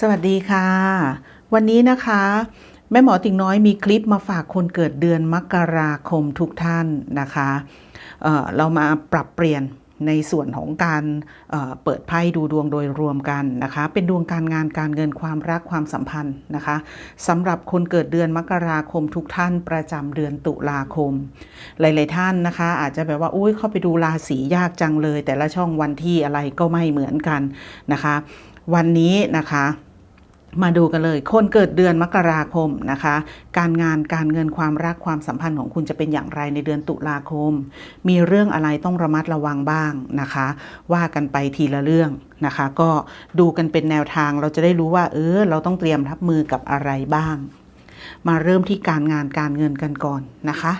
สวัสดีค่ะ วันนี้นะคะ แม่หมอติ่งน้อยมีคลิปมาฝากคนเกิดเดือนมกราคมทุกท่านนะคะเเรามาปรับเปลี่ยนในส่วนของการเเปิดไพ่ดูดวงโดยรวมกันนะคะ เป็นดวงการงานการเงินความรักความสัมพันธ์นะคะสำหรับคนเกิดเดือนมกราคมทุกท่านประจำเดือนตุลาคม หลาย ๆ ท่านนะคะ อาจจะแบบว่าอุ้ยเข้าไปดูราศียากจังเลย แต่ละช่องวันที่อะไรก็ไม่เหมือนกันนะคะ วันนี้นะคะมาดูกันเลย คนเกิดเดือนมกราคมนะคะ การงานการเงินความรักความสัมพันธ์ของคุณจะเป็นอย่างไรในเดือนตุลาคม มีเรื่องอะไรต้องระมัดระวังบ้างนะคะ ว่ากันไปทีละเรื่องนะคะ ก็ดูกันเป็นแนวทางเราจะได้รู้ว่า เออ เราต้องเตรียมรับมือกับอะไรบ้าง มาเริ่มที่การงานการเงินกันก่อนนะคะ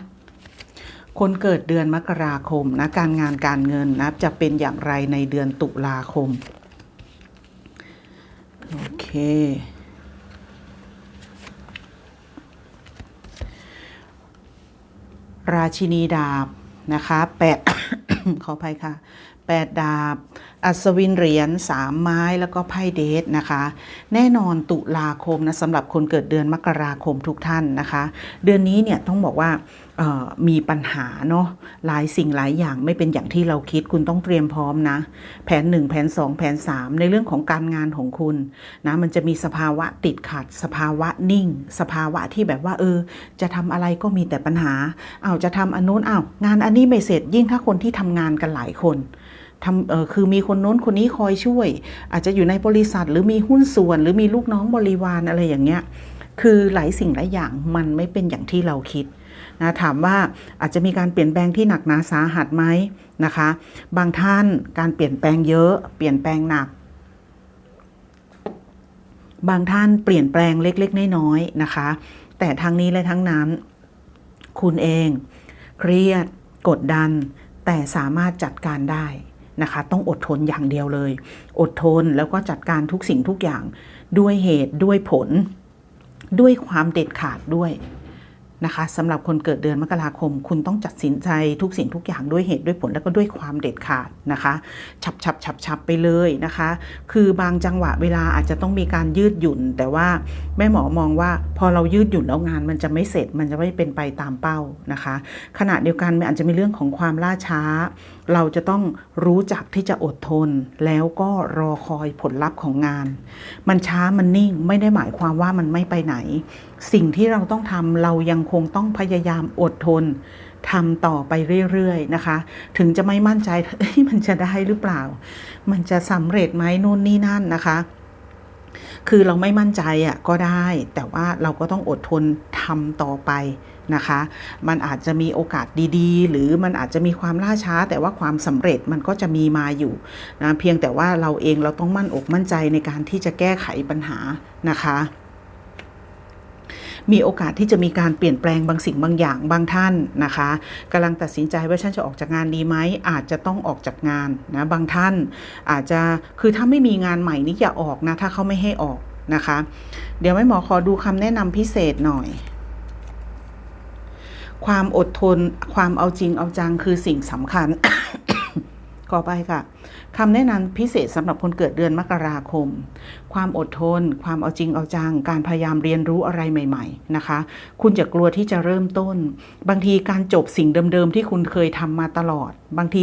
คนเกิดเดือนมกราคมนะการงานการเงินนะจะเป็นอย่างไรในเดือนตุลาคม โอเค ราชินีดาบนะคะแปดขออภัยค่ะแปดดาบ อัศวินเหรียญสามไม้แล้วก็ไพ่เดทนะคะ แน่นอนตุลาคมนะสำหรับคนเกิดเดือนมกราคมทุกท่านนะคะ เดือนนี้เนี่ยต้องบอกว่ามีปัญหาเนาะหลายสิ่งหลายอย่างไม่เป็นอย่างที่เราคิดคุณต้องเตรียมพร้อมนะ แผน 1 แผน 2 แผน 3 ในเรื่องของการงานของคุณนะมันจะมีสภาวะติดขัด สภาวะนิ่ง สภาวะที่แบบว่าเออ จะทำอะไรก็มีแต่ปัญหาเอ้าจะทำอันนู้นอ้าวงานอันนี้ไม่เสร็จยิ่งถ้าคนที่ทำงานกันหลายคน ทำคือมีคนโน้นคนนี้คอยช่วย อาจจะอยู่ในบริษัทหรือมีหุ้นส่วน หรือมีลูกน้องบริวารอะไรอย่างเงี้ยคือหลายสิ่งหลายอย่างมันไม่เป็นอย่างที่เราคิดนะถามว่าอาจจะมีการเปลี่ยนแปลงที่หนักหนาสาหัสไหมนะคะ บางท่านการเปลี่ยนแปลงเยอะ เปลี่ยนแปลงหนัก บางท่านเปลี่ยนแปลงเล็กๆน้อยๆนะคะ แต่ทั้งนี้และทั้งนั้น คุณเอง เครียด กดดัน แต่สามารถจัดการได้ นะคะ ต้องอดทนอย่างเดียวเลย อดทนแล้วก็จัดการทุกสิ่งทุกอย่างด้วยเหตุด้วยผล ด้วยความเด็ดขาดด้วย นะคะสำหรับคนเกิดเดือนมกราคม คุณต้องจัดสินใจทุกสิ่งทุกอย่างด้วยเหตุด้วยผลแล้วก็ด้วยความเด็ดขาดนะคะ ฉับฉับฉับฉับไปเลยนะคะ คือบางจังหวะเวลาอาจจะต้องมีการยืดหยุ่น แต่ว่าแม่หมอมองว่าพอเรายืดหยุ่นแล้วงานมันจะไม่เสร็จมันจะไม่เป็นไปตามเป้านะคะ ขณะเดียวกันมันอาจจะมีเรื่องของความล่าช้า เราจะต้องรู้จักที่จะอดทน แล้วก็รอคอยผลลัพธ์ของงาน มันช้ามันนิ่งไม่ได้หมายความว่ามันไม่ไปไหน สิ่งที่เราต้องทำเรายังคงต้องพยายามอดทนทำต่อไปเรื่อยๆนะคะ ถึงจะไม่มั่นใจมันจะได้หรือเปล่า มันจะสำเร็จไหมนู่นนี่นั่นนะคะ คือเราไม่มั่นใจอะก็ได้ แต่ว่าเราก็ต้องอดทนทำต่อไปนะคะ มันอาจจะมีโอกาสดีๆ หรือมันอาจจะมีความล่าช้า แต่ว่าความสำเร็จมันก็จะมีมาอยู่นะเพียงแต่ว่าเราเองเราต้องมั่นอกมั่นใจในการที่จะแก้ไขปัญหานะคะ มีโอกาสที่จะมีการเปลี่ยนแปลงบางสิ่งบางอย่างบางท่านนะคะกำลังตัดสินใจว่าฉันจะออกจากงานดีไหมอาจจะต้องออกจากงานนะบางท่าน อาจจะคือถ้าไม่มีงานใหม่นี่อย่าออกนะถ้าเขาไม่ให้ออกนะคะ เดี๋ยวแม่หมอขอดูคำแนะนำพิเศษหน่อยความอดทน ความเอาจริงเอาจังคือสิ่งสำคัญ ขอไปค่ะคำแนะนำพิเศษสำหรับคนเกิดเดือนมกราคม ความอดทน ความเอาจริงเอาจัง การพยายามเรียนรู้อะไรใหม่ ๆ นะคะ คุณจะกลัวที่จะเริ่มต้น บางทีการจบสิ่งเดิมๆ ที่คุณเคยทำมาตลอด บางที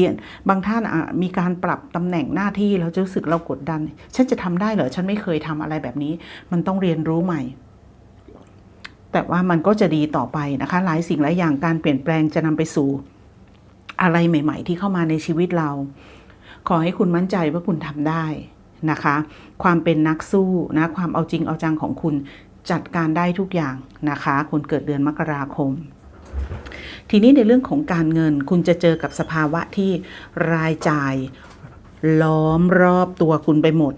บางท่านมีการปรับตำแหน่งหน้าที่แล้วจะรู้สึกเรากดดัน ฉันจะทำได้เหรอ ฉันไม่เคยทำอะไรแบบนี้ มันต้องเรียนรู้ใหม่แต่ว่ามันก็จะดีต่อไปนะคะ หลายสิ่งหลายอย่างการเปลี่ยนแปลงจะนำไปสู่ อะไรใหม่ ๆ ที่เข้ามาในชีวิตเรา ขอให้คุณมั่นใจว่าคุณทำได้นะคะ ความเป็นนักสู้นะความเอาจริงเอาจังของคุณจัดการได้ทุกอย่างนะคะ คนเกิดเดือนมกราคม ทีนี้ในเรื่องของการเงินคุณจะเจอกับสภาวะที่รายจ่าย ล้อมรอบตัวคุณไปหมด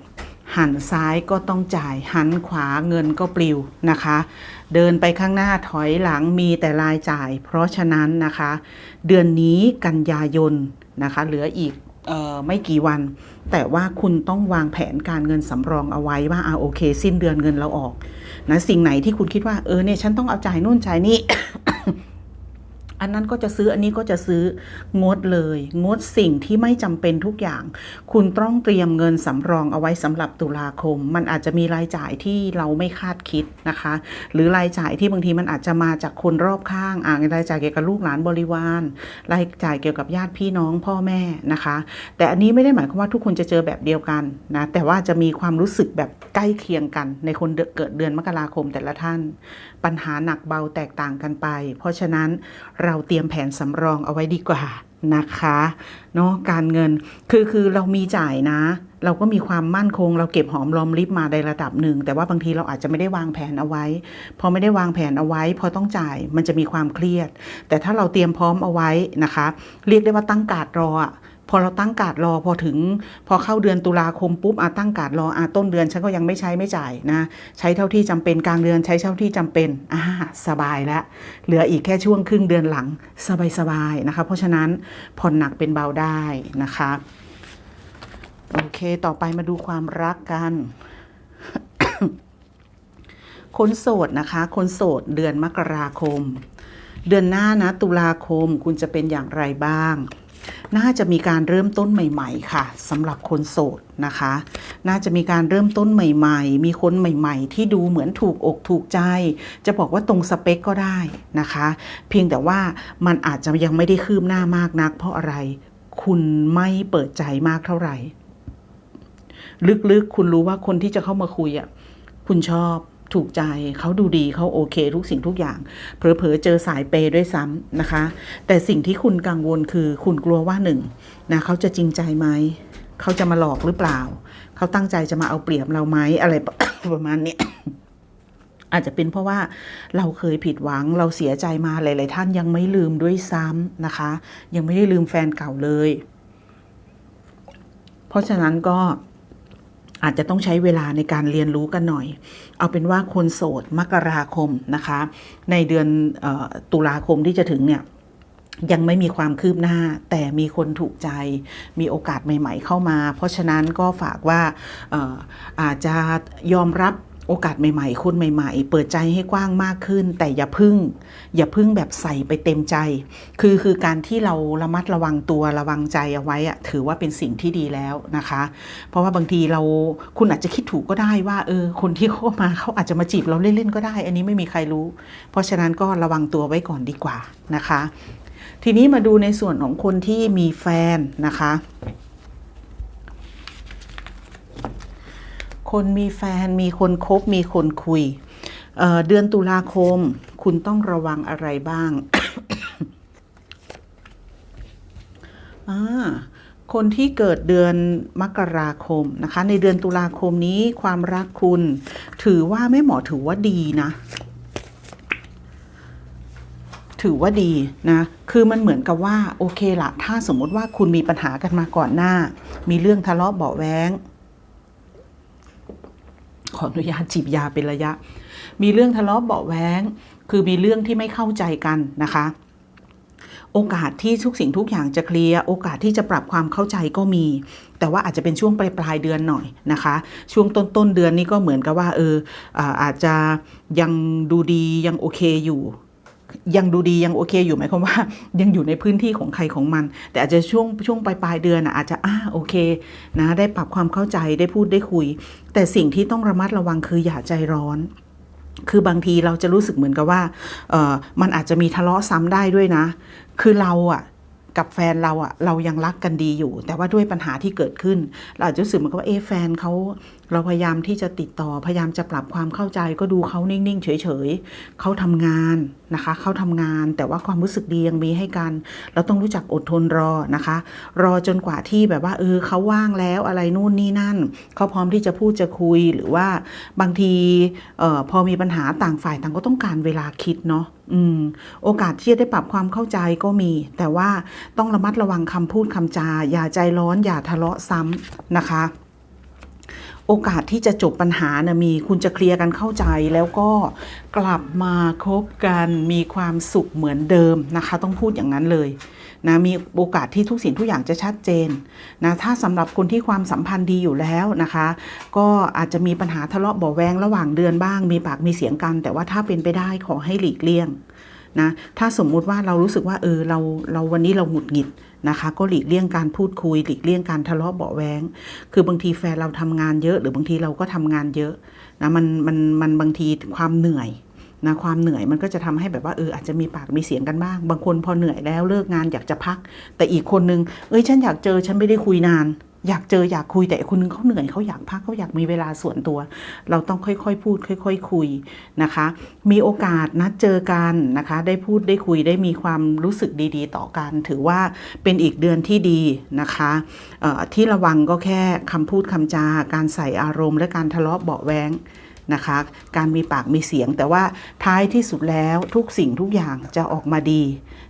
หันซ้ายก็ต้องจ่ายหันขวาเงินก็ปลิวนะคะ เดินไปข้างหน้าถอยหลังมีแต่รายจ่าย เพราะฉะนั้นนะคะ เดือนนี้กันยายนนะคะ เหลืออีกออไม่กี่วัน แต่ว่าคุณต้องวางแผนการเงินสำรองเอาไว้ว่าอาโอเค สิ้นเดือนเงินเราออกนะสิ่งไหนที่คุณคิดว่าเออเนี่ยฉันต้องเอาจ่ายนู่นจ่ายนี่ อันนั้นก็จะซื้ออันนี้ก็จะซื้องดเลย งดสิ่งที่ไม่จำเป็นทุกอย่าง คุณต้องเตรียมเงินสำรองเอาไว้สำหรับตุลาคม มันอาจจะมีรายจ่ายที่เราไม่คาดคิดนะคะ หรือรายจ่ายที่บางทีมันอาจจะมาจากคนรอบข้างอ่ารายจ่ายเกี่ยวกับลูกหลานบริวาร รายจ่ายเกี่ยวกับญาติพี่น้องพ่อแม่นะคะ แต่อันนี้ไม่ได้หมายความว่าทุกคนจะเจอแบบเดียวกันนะแต่ว่าจะมีความรู้สึกแบบใกล้เคียงกันในคนเกิดเดือนมกราคมแต่ละท่าน ปัญหาหนักเบาแตกต่างกันไป เพราะฉะนั้นเราเตรียมแผนสำรองเอาไว้ดีกว่านะคะเนาะการเงินคือคือเรามีจ่ายนะ เราก็มีความมั่นคง เราเก็บหอมรอมริบมาในระดับหนึ่ง แต่ว่าบางทีเราอาจจะไม่ได้วางแผนเอาไว้ พอไม่ได้วางแผนเอาไว้ พอต้องจ่ายมันจะมีความเครียด แต่ถ้าเราเตรียมพร้อมเอาไว้นะคะ เรียกได้ว่าตั้งการรออะ พอเราตั้งการ์ดรอพอถึง พอเข้าเดือนตุลาคมปุ๊บอาตั้งการ์ดรออาต้นเดือนฉันก็ยังไม่ใช้ไม่จ่ายนะใช้เท่าที่จำเป็นกลางเดือนใช้เท่าที่จำเป็นอ่าสบายแล้วเหลืออีกแค่ช่วงครึ่งเดือนหลังสบายๆนะคะ เพราะฉะนั้นผ่อนหนักเป็นเบาได้นะคะโอเค ต่อไปมาดูความรักกัน คนโสดนะคะ คนโสดเดือนมกราคม เดือนหน้านะ ตุลาคมคุณจะเป็นอย่างไรบ้าง น่าจะมีการเริ่มต้นใหม่ ๆ ค่ะสำหรับคนโสดนะคะ น่าจะมีการเริ่มต้นใหม่ ๆ มีคนใหม่ ๆ ที่ดูเหมือนถูกอกถูกใจ จะบอกว่าตรงสเปคก็ได้นะคะ เพียงแต่ว่ามันอาจจะยังไม่ได้คืบหน้ามากนัก เพราะอะไรคุณไม่เปิดใจมากเท่าไหร่ ลึกๆ คุณรู้ว่าคนที่จะเข้ามาคุยอะคุณชอบ ถูกใจเขาดูดีเขาโอเค ทุกสิ่งทุกอย่าง เผลอๆเจอสายเปย์ด้วยซ้ำนะคะ แต่สิ่งที่คุณกังวลคือคุณกลัวว่าหนึ่งนะเขาจะจริงใจไหมเขาจะมาหลอกหรือเปล่า เขาตั้งใจจะมาเอาเปรียบเราไหมอะไรประมาณนี้อาจจะเป็นเพราะว่าเราเคยผิดหวังเราเสียใจมาหลาย ๆ ท่านยังไม่ลืมด้วยซ้ำนะคะ ยังไม่ได้ลืมแฟนเก่าเลย เพราะฉะนั้นก็ อาจจะต้องใช้เวลาในการเรียนรู้กันหน่อย เอาเป็นว่าคนโสดมกราคมนะคะ ในเดือนออตุลาคมที่จะถึงเนี่ยยังไม่มีความคืบหน้า แต่มีคนถูกใจ มีโอกาสใหม่ ๆ เข้ามา เพราะฉะนั้นก็ฝากว่าอออาจจะยอมรับ โอกาสใหม่ๆ คนใหม่ ๆ เปิดใจให้กว้างมากขึ้น แต่อย่าพึ่ง อย่าพึ่งแบบใส่ไปเต็มใจ คือคือการที่เราระมัดระวังตัวระวังใจเอาไว้อะถือว่าเป็นสิ่งที่ดีแล้วนะคะ เพราะว่าบางทีเราคุณอาจจะคิดถูกก็ได้ว่าเออคนที่เข้ามาเขาอาจจะมาจีบเราเล่นๆก็ได้ อันนี้ไม่มีใครรู้ เพราะฉะนั้นก็ระวังตัวไว้ก่อนดีกว่านะคะ ทีนี้มาดูในส่วนของคนที่มีแฟนนะคะ คนมีแฟน มีคนคบ มีคนคุยเเดือนตุลาคม คุณต้องระวังอะไรบ้าง คนที่เกิดเดือนมกราคมนะคะ ในเดือนตุลาคมนี้ความรักคุณ ถือว่าไม่เหมอถือว่าดีนะถือว่าดีนะ คือมันเหมือนกับว่าโอเคละถ้าสมมติว่าคุณมีปัญหากันมาก่อนหน้า มีเรื่องทะเลาะเบาแว้ง ขออนุญาตจีบยาเป็นระยะ มีเรื่องทะเลาะเบาะแว้ง คือมีเรื่องที่ไม่เข้าใจกันนะคะ โอกาสที่ทุกสิ่งทุกอย่างจะเคลียร์โอกาสที่จะปรับความเข้าใจก็มี แต่ว่าอาจจะเป็นช่วงปลายปลายเดือนหน่อยนะคะ ช่วงต้นต้นเดือนนี้ก็เหมือนกับว่าเอออาจจะยังดูดียังโอเคอยู่ ยังดูดียังโอเคอยู่หมายความว่า ยังอยู่ในพื้นที่ของใครของมัน แต่อาจจะช่วงช่วงปลายปลายเดือนน่ะอาจจะอ่าโอเคนะได้ปรับความเข้าใจได้พูดได้คุย แต่สิ่งที่ต้องระมัดระวังคืออย่าใจร้อนคือบางทีเราจะรู้สึกเหมือนกับว่าเออมันอาจจะมีทะเลาะซ้ำได้ด้วยนะ คือเราอะกับแฟนเราอะเรายังรักกันดีอยู่ แต่ว่าด้วยปัญหาที่เกิดขึ้น เราอาจจะรู้สึกเหมือนกับว่าเอแฟนเขาเราพยายามที่จะติดต่อพยายามจะปรับความเข้าใจก็ดูเขานิ่งๆ เฉยๆเขาทำงานนะคะเขาทำงาน แต่ว่าความรู้สึกดียังมีให้กัน เราต้องรู้จักอดทนรอนะคะ รอจนกว่าที่แบบว่าเออเขาว่างแล้วอะไรนู่นนี่นั่นเขาพร้อมที่จะพูดจะคุยหรือว่าบางทีเอ่อพอมีปัญหาต่างฝ่ายต่างก็ต้องการเวลาคิดเนาะอืมโอกาสที่จะได้ปรับความเข้าใจก็มี แต่ว่าต้องระมัดระวังคำพูดคำจา อย่าใจร้อนอย่าทะเลาะซ้ำนะคะ โอกาสที่จะจบปัญหานะมีคุณจะเคลียร์กันเข้าใจแล้วก็กลับมาคบกันมีความสุขเหมือนเดิมนะคะ ต้องพูดอย่างนั้นเลยนะมีโอกาสที่ทุกสิ่งทุกอย่างจะชัดเจนนะถ้าสำหรับคนที่ความสัมพันธ์ดีอยู่แล้วนะคะ ก็อาจจะมีปัญหาทะเลาะเบาแวงระหว่างเดือนบ้าง มีปากมีเสียงกัน แต่ว่าถ้าเป็นไปได้ขอให้หลีกเลี่ยงนะถ้าสมมุติว่าเรารู้สึกว่าเออเราเราวันนี้เราหงุดหงิด นะคะ ก็หลีกเลี่ยงการพูดคุย หลีกเลี่ยงการทะเลาะเบาะแว้งคือบางทีแฟนเราทำงานเยอะ หรือบางทีเราก็ทำงานเยอะนะมันมันมันบางทีความเหนื่อยนะความเหนื่อยมันก็จะทำให้แบบว่าเอออาจจะมีปากมีเสียงกันบ้าง บางคนพอเหนื่อยแล้วเลิกงานอยากจะพัก แต่อีกคนนึงเอ้ยฉันอยากเจอฉันไม่ได้คุยนาน อยากเจออยากคุยแต่คนนึงเขาเหนื่อยเขาอยากพักเขาอยากมีเวลาส่วนตัว เราต้องค่อยๆ พูด ค่อยๆคุยนะคะ มีโอกาสนัดเจอกันนะคะ ได้พูดได้คุยได้มีความรู้สึกดี ๆ ต่อกัน ถือว่าเป็นอีกเดือนที่ดีนะคะที่ระวังก็แค่คำพูดคำจาการใส่อารมณ์และการทะเลาะเบาแว้ง นะคะ การมีปากมีเสียง แต่ว่าท้ายที่สุดแล้วทุกสิ่งทุกอย่างจะออกมาดี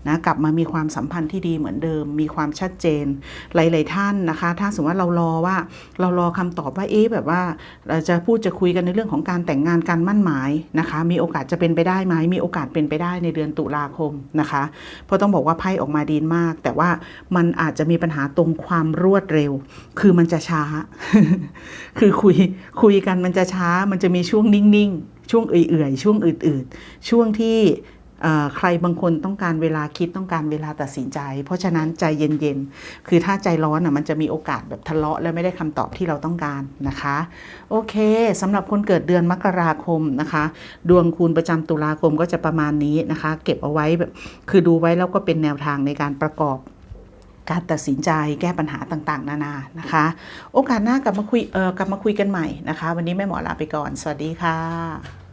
นะกลับมามีความสัมพันธ์ที่ดีเหมือนเดิม มีความชัดเจนหลาย ๆ ท่านนะคะ ถ้าสมมติว่าเรารอว่าเรารอคำตอบว่าเอ๊ะแบบว่าเราจะพูดจะคุยกันในเรื่องของการแต่งงานการมั่นหมายนะคะ มีโอกาสจะเป็นไปได้ไหมมีโอกาสเป็นไปได้ในเดือนตุลาคมนะคะเพราะต้องบอกว่าไพ่ออกมาดีมาก แต่ว่ามันอาจจะมีปัญหาตรงความรวดเร็ว คือมันจะช้า คือคุยคุยกันมันจะช้ามันจะมีช่วงนิ่งๆ ช่วงเอื่อยๆ ช่วงอืดๆ ช่วงที่ใครบางคนต้องการเวลาคิดต้องการเวลาตัดสินใจ เพราะฉะนั้นใจเย็นๆ คือถ้าใจร้อนอะมันจะมีโอกาสแบบทะเลาะ และไม่ได้คำตอบที่เราต้องการนะคะ โอเคสำหรับคนเกิดเดือนมกราคมนะคะ ดวงคูณประจำตุลาคมก็จะประมาณนี้นะคะ เก็บเอาไว้แบบคือดูไว้แล้วก็เป็นแนวทางในการประกอบ การตัดสินใจแก้ปัญหาต่างๆ นานานะคะ โอกาสหน้ากลับมาคุยเออกลับมาคุยกันใหม่นะคะ วันนี้แม่หมอลาไปก่อน สวัสดีค่ะ